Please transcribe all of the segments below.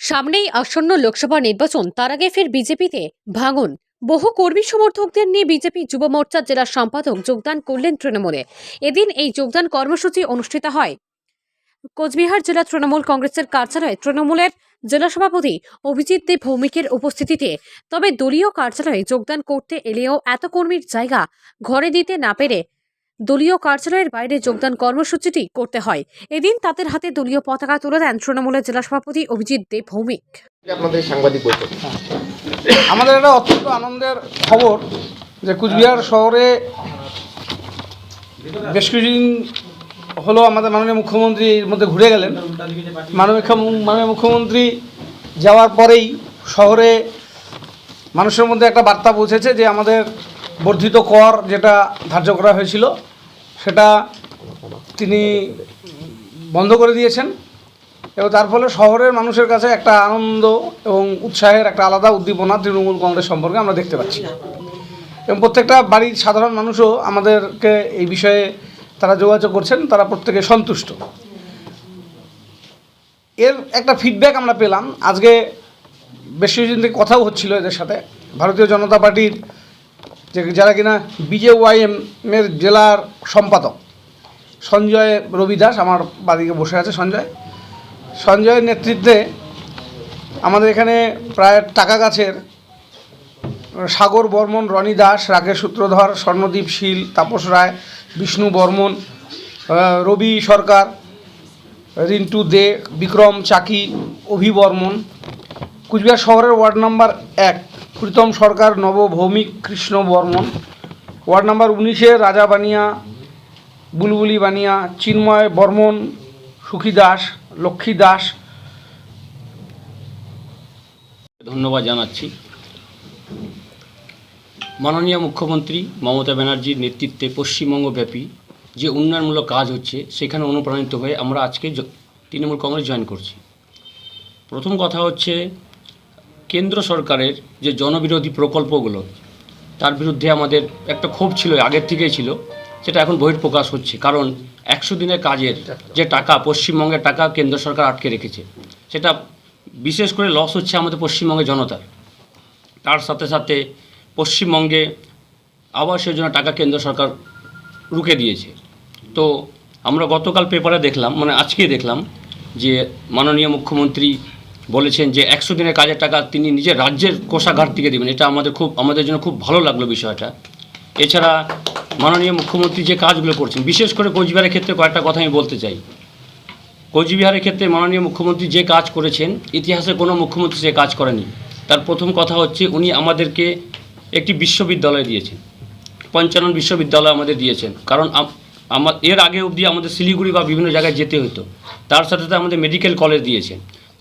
সামনেই আসন্ন লোকসভা নির্বাচন, তার আগে ফের বিজেপিতে ভাঙন। বহু কর্মী সমর্থকদের নিয়ে বিজেপি যুব মোর্চার জেলা সম্পাদক যোগদান করলেন তৃণমূলে। এদিন এই যোগদান কর্মসূচি অনুষ্ঠিত হয়। কোচবিহার জেলা তৃণমূল কংগ্রেসের কার্যালয়ে তৃণমূলের জেলা সভাপতি অভিজিৎ দেব ভৌমিকের উপস্থিতিতে, তবে দলীয় কার্যালয়ে যোগদান করতে এলেও এত কর্মীর জায়গা ঘরে দিতে না পেরে দলীয় কার্যালয়ের বাইরে যোগদান কর্মসূচিটি করতে হয়। এদিন তাদের হাতে দলীয় পতাকা তুলে দেন তৃণমূলের জেলা সভাপতি অভিজিৎ দেব ভৌমিক। আপনাদের সাংবাদিক বৈঠক। আমাদের একটা অত্যন্ত আনন্দের খবর যে কুচবিহার শহরে বেশ কিছুদিন হলো আমাদের মাননীয় মুখ্যমন্ত্রীর মধ্যে ঘুরে গেলেন। মাননীয় মাননীয় মুখ্যমন্ত্রী যাওয়ার পরেই শহরে মানুষের মধ্যে একটা বার্তা পৌঁছেছে যে আমাদের বর্ধিত কর যেটা ধার্য করা হয়েছিল সেটা তিনি বন্ধ করে দিয়েছেন এবং তার ফলে শহরের মানুষের কাছে একটা আনন্দ এবং উৎসাহের একটা আলাদা উদ্দীপনা তৃণমূল কংগ্রেস সম্পর্কে আমরা দেখতে পাচ্ছি। এবং প্রত্যেকটা বাড়ির সাধারণ মানুষও আমাদেরকে এই বিষয়ে তারা যোগাযোগ করছেন, তারা প্রত্যেকে সন্তুষ্ট। এর একটা ফিডব্যাক আমরা পেলাম। আজকে বেশ কিছুদিন থেকে কথাও হচ্ছিল এদের সাথে। ভারতীয় জনতা পার্টির যে যারা কিনা বিজেওয়াইএম এর জেলার সম্পাদক। সঞ্জয় রবি দাস আমার বাদিকে বসে আছে, সঞ্জয়। সঞ্জয়ের নেতৃত্বে আমাদের এখানে প্রায় টাকা গাছের সাগর বর্মন, রনি দাস, রাকেশ সূত্রধর, স্বর্ণদীপ শীল, তাপস রায়, বিষ্ণু বর্মন রবি সরকার, রিন্টু দে, বিক্রম চাকি, অভি বর্মন। কুচবিহার শহরের ওয়ার্ড নাম্বার এক। প্রীতম সরকার নব ভৌমিক কৃষ্ণ বর্মন। ওয়ার্ড নাম্বার উনিশে রাজা বানিয়া, বুলবুলি বানিয়া, চিন্ময় বর্মন, সুখী দাস, লক্ষ্মী দাস। ধন্যবাদ জানাচ্ছি। মাননীয় মুখ্যমন্ত্রী মমতা ব্যানার্জির নেতৃত্বে পশ্চিমবঙ্গব্যাপী যে উন্নয়নমূলক কাজ হচ্ছে, সেখানে অনুপ্রাণিত হয়ে আমরা আজকে তৃণমূল কংগ্রেস জয়েন করছি। প্রথম কথা হচ্ছে কেন্দ্র সরকারের যে জনবিরোধী প্রকল্পগুলো, তার বিরুদ্ধে আমাদের একটা ক্ষোভ ছিল, আগের থেকেই ছিল, সেটা এখন বহিঃপ্রকাশ হচ্ছে। কারণ একশো দিনের কাজের যে টাকা পশ্চিমবঙ্গের টাকা কেন্দ্র সরকার আটকে রেখেছে, সেটা বিশেষ করে লস হচ্ছে আমাদের পশ্চিমবঙ্গের জনতার তার সাথে সাথে পশ্চিমবঙ্গে আবাস যোজনা টাকা কেন্দ্র সরকার রুখে দিয়েছে। তো আমরা গতকাল পেপারে দেখলাম মানে আজকেই দেখলাম যে মাননীয় মুখ্যমন্ত্রী বলেছেন যে একশো দিনের কাজের টাকা তিনি নিজের রাজ্যের কোষাঘাট থেকে দেবেন। এটা আমাদের খুব আমাদের জন্য খুব ভালো লাগল বিষয়টা। এছাড়া মাননীয় মুখ্যমন্ত্রী যে কাজগুলো করছেন, বিশেষ করে কোচবিহারের ক্ষেত্রে কয়েকটা কথা আমি বলতে চাই। কোচবিহারের ক্ষেত্রে মাননীয় মুখ্যমন্ত্রী যে কাজ করেছেন, ইতিহাসে কোনো মুখ্যমন্ত্রী সে কাজ করেনি। তার প্রথম কথা হচ্ছে, উনি আমাদেরকে একটি বিশ্ববিদ্যালয় দিয়েছেন। পঞ্চানন বিশ্ববিদ্যালয় আমাদের দিয়েছেন। কারণ আমার এর আগে অবধি আমাদের শিলিগুড়ি বা বিভিন্ন জায়গায় যেতে হতো। তার সাথে সাথে আমাদের মেডিকেল কলেজ দিয়েছেন।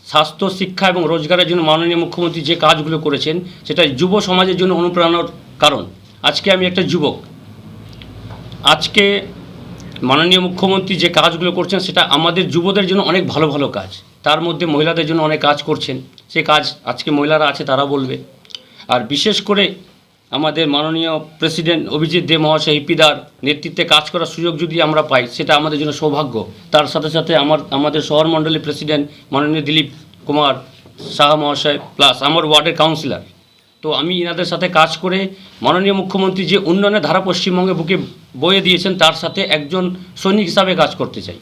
স্বাস্থ্য, শিক্ষা এবং রোজগারের জন্য মাননীয় মুখ্যমন্ত্রী যে কাজগুলো করেছেন, সেটা যুব সমাজের জন্য অনুপ্রেরণার কারণ। আজকে আমি একটা যুবক। আজকে মাননীয় মুখ্যমন্ত্রী যে কাজগুলো করছেন, সেটা আমাদের যুবদের জন্য অনেক ভালো ভালো কাজ। তার মধ্যে মহিলাদের জন্য অনেক কাজ করছেন। সে কাজ আজকে মহিলারা আছে, তারা বলবে। আর বিশেষ করে আমাদের মাননীয় প্রেসিডেন্ট অভিজিৎ দে মহাশয় হিপিদার নেতৃত্বে কাজ করার সুযোগ যদি আমরা পাই, সেটা আমাদের জন্য সৌভাগ্য। তার সাথে সাথে আমার, আমাদের শহর মণ্ডলী প্রেসিডেন্ট মাননীয় দিলীপ কুমার শাহ মহাশয়, প্লাস আমার ওয়ার্ডের কাউন্সিলর। তো আমি এনাদের সাথে কাজ করে মাননীয় মুখ্যমন্ত্রী যে উন্নয়নের ধারা পশ্চিমবঙ্গে বুকে বয়ে দিয়েছেন, তার সাথে একজন সৈনিক হিসাবে কাজ করতে চাই।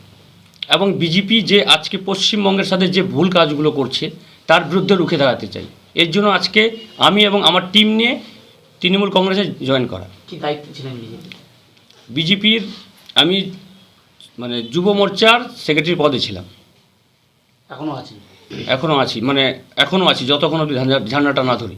এবং বিজেপি যে আজকে পশ্চিমবঙ্গের সাথে যে ভুল কাজগুলো করছে, তার বিরুদ্ধে রুখে দাঁড়াতে চাই। এর জন্য আজকে আমি এবং আমার টিম নিয়ে তৃণমূল কংগ্রেসে জয়েন করা। কি দায়িত্ব ছিলেন বিজেপির আমি মানে যুব মোর্চার সেক্রেটারি পদে ছিলাম। এখনও আছি এখনও আছি মানে এখনও আছি যতক্ষণ অব্দি ঝান্ডাটা না ধরি।